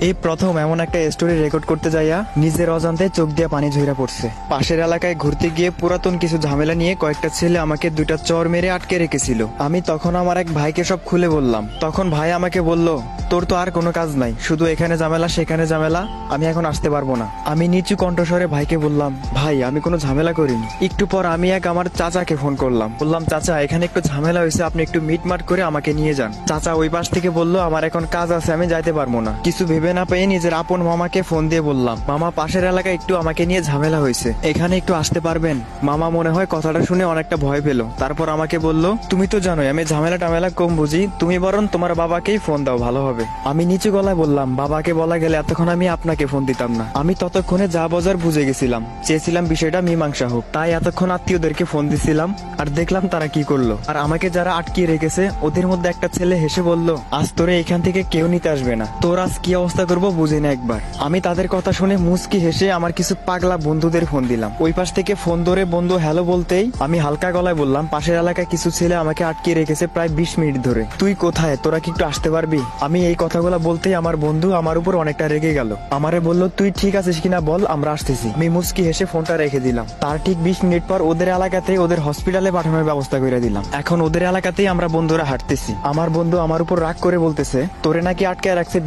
এই প্রথম এমন একটা স্টোরি রেকর্ড করতে যাইয়া নিজের অজান্তে চোখ দিয়ে পানি ঝইরা পড়ছে। পাশের এলাকায় ঘুরতে গিয়ে পুরাতন কিছু ঝামেলা নিয়ে কয়েকটা ছেলে আমাকে দুটা চর মেরে আটকে রেখেছিল। আমি তখন আমার এক ভাইকে সব খুলে বললাম। তখন ভাই আমাকে বলল তোর তো আর কোনো কাজ নাই। শুধু এখানে ঝামেলা, সেখানে ঝামেলা। আমি এখন আসতে পারব না। আমি নিচু কণ্ঠস্বরে ভাইকে বললাম, ভাই, আমি কোনো ঝামেলা করিনি। একটু পর আমি এক আমার চাচাকে ফোন করলাম। বললাম, চাচা, এখানে একটু ঝামেলা হয়েছে, আপনি একটু মিটমাট করে আমাকে নিয়ে যান। চাচা ওই পাশ থেকে বলল, আমার এখন কাজ আছে, আমি যাইতে পারব না। কিছু ভেবে না পেয়ে নিজের আপন মামাকে ফোন দিয়ে বললাম, মামা, পাশের এলাকায় একটু আমাকে নিয়ে ঝামেলা হয়েছে। এখানে একটু আসতে পারবেন? মামা মনে হয় কথাটা শুনে অনেকটা ভয় পেল। তারপর আমাকে বলল, তুমি তো জানোই, আমি ঝামেলা টামেলা কম বুঝি। তুমি বরং তোমার বাবাকেই ফোন দাও, ভালো হবে। আমি নিচু গলায় বললাম, বাবাকে বলা গেলে এতক্ষণ আমি আপনাকে ফোন দিতাম না। আমি ততক্ষণে যা বাজার বুঝে গেছিলাম। চেয়েছিলাম বিষয়টা মীমাংসা হোক। তাই এতক্ষণ আত্মীয়দেরকে ফোন দিছিলাম আর দেখলাম তারা কি করল। আর আমাকে যারা আটকিয়ে রেখেছে, ওদের মধ্যে একটা ছেলে হেসে বলল, আজ তোরে এখান থেকে কেউ নিতে আসবে না। তোর আজ কি অবস্থা করব বুঝি না একবার। আমি তাদের কথা শুনে মুচকি হেসে আমার কিছু পাগলা বন্ধুদের ফোন দিলাম। ওই পাশ থেকে ফোন ধরে বন্ধু হ্যালো বলতেই আমি হালকা গলায় বললাম, পাশের এলাকায় কিছু ছেলে আমাকে আটকিয়ে রেখেছে প্রায় বিশ মিনিট ধরে। তুই কোথায়? তোরা কি একটু আসতে পারবি? আমি এই কথাগুলো বলতেই আমার বন্ধু আমার উপর অনেকটা রেগে গেল। আমারে বলল, তুই ঠিক আছিস কিনা বল, আমরা আসতেছি। আমি মুচকি হেসে ফোনটা রেখে দিলাম। তার ঠিক বিশ মিনিট পর ওদের এলাকাতে ওদের হসপিটালে পাঠানোর ব্যবস্থা করে দিলাম। এখন ওদের এলাকাতেই আমরা বন্ধুরা হাঁটতেছি। আমার বন্ধু আমার উপর রাগ করে বলতেছে, তোরে নাকি আটকে রাখছে